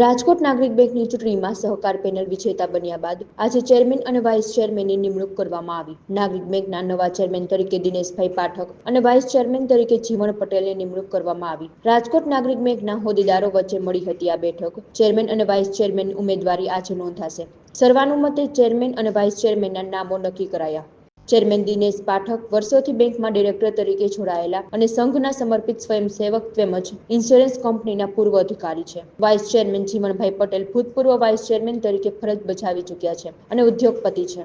રાજકોટ નાગરિક બેંકની ચૂંટણીમાં સહકાર પેનલ વિજેતા બન્યા બાદ આજે ચેરમેન અને વાઇસ ચેરમેનની નિમણૂક કરવામાં આવી. નાગરિક બેંકના નવા ચેરમેન તરીકે દિનેશભાઈ પાઠક અને વાઇસ ચેરમેન તરીકે જીવણ પટેલની નિમણૂક કરવામાં આવી. રાજકોટ નાગરિક બેંકના હોદ્દેદારો વચ્ચે મળી હતી આ બેઠક. ચેરમેન અને વાઇસ ચેરમેન ઉમેદવારી આજે નોંધાશે. સર્વાનુમતે ચેરમેન અને વાઇસ ચેરમેનના નામો નક્કી કરાયા. ચેરમેન દિનેશ પાઠક વર્ષોથી બેંકમાં ડિરેક્ટર તરીકે જોડાયેલા અને સંઘના સમર્પિત સ્વયંસેવક તેમજ ઇન્સ્યોરન્સ કંપનીના પૂર્વ અધિકારી છે. વાઇસ ચેરમેન જીવણભાઈ પટેલ ભૂતપૂર્વ વાઇસ ચેરમેન તરીકે ફરજ બજાવી ચૂક્યા છે અને ઉદ્યોગપતિ છે.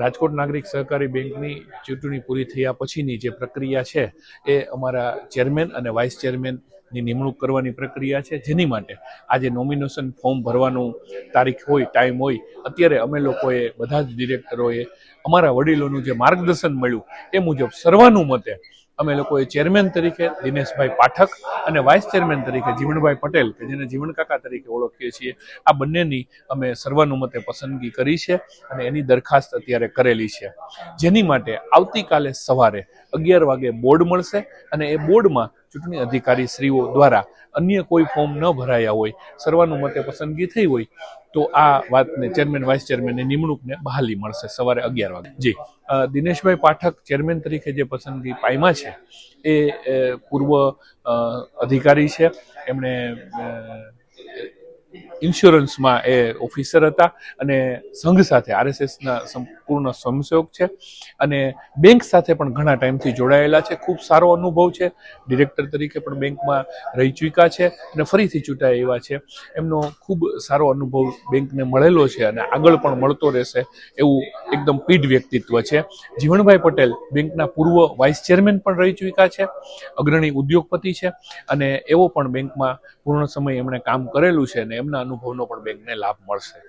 રાજકોટ નાગરિક સહકારી બેંકની ચૂંટણી પૂરી થયા પછીની જે પ્રક્રિયા છે, એ અમારા ચેરમેન અને વાઇસ ચેરમેનની નિમણૂક કરવાની પ્રક્રિયા છે. જેની માટે આજે નોમિનેશન ફોર્મ ભરવાનું તારીખ હોય, ટાઈમ હોય, અત્યારે અમે લોકોએ બધા જ ડિરેક્ટરોએ અમારા વડીલોનું જે માર્ગદર્શન મળ્યું, એ મુજબ સર્વાનુમતે અમે લોકોએ ચેરમેન તરીકે દિનેશભાઈ પાઠક અને વાઇસ ચેરમેન તરીકે જીવણભાઈ પટેલ, કે જેને જીવણકાકા તરીકે ઓળખીએ છીએ, આ બંનેની અમે સર્વાનુમતે પસંદગી કરી છે અને એની દરખાસ્ત અત્યારે કરેલી છે. જેની માટે આવતીકાલે સવારે અગિયાર વાગે બોર્ડ મળશે અને એ બોર્ડમાં ચૂંટણી અધિકારી શ્રીઓ દ્વારા અન્ય કોઈ ફોર્મ ન ભરાયા હોય, સર્વાનુમતે પસંદગી થઈ હોય, તો આ વાતને ચેરમેન વાઇસ ચેરમેનની નિમણૂકને બહાલી મળશે સવારે અગિયાર વાગે. જી દિનેશભાઈ પાઠક ચેરમેન તરીકે જે પસંદગી પાયમાં છે, એ પૂર્વ અધિકારી છે. એમણે ઇન્સ્યોરન્સમાં એ ઓફિસર હતા અને સંઘ સાથે આરએસએસના સંપૂર્ણ સ્વયંસેવક છે અને બેંક સાથે પણ ઘણા ટાઈમથી જોડાયેલા છે. ખૂબ સારો અનુભવ છે. ડિરેક્ટર તરીકે પણ બેંકમાં રહી ચૂક્યા છે અને ફરીથી ચૂંટાયા એવા છે. એમનો ખૂબ સારો અનુભવ બેંકને મળેલો છે અને આગળ પણ મળતો રહેશે એવું એકદમ પીઢ વ્યક્તિત્વ છે. જીવણભાઈ પટેલ બેંકના પૂર્વ વાઇસ ચેરમેન પણ રહી ચૂક્યા છે. અગ્રણી ઉદ્યોગપતિ છે અને એવો પણ બેંકમાં પૂર્ણ સમય એમણે કામ કરેલું છે અને એમના અનુભવનો પણ બેંકને લાભ મળશે.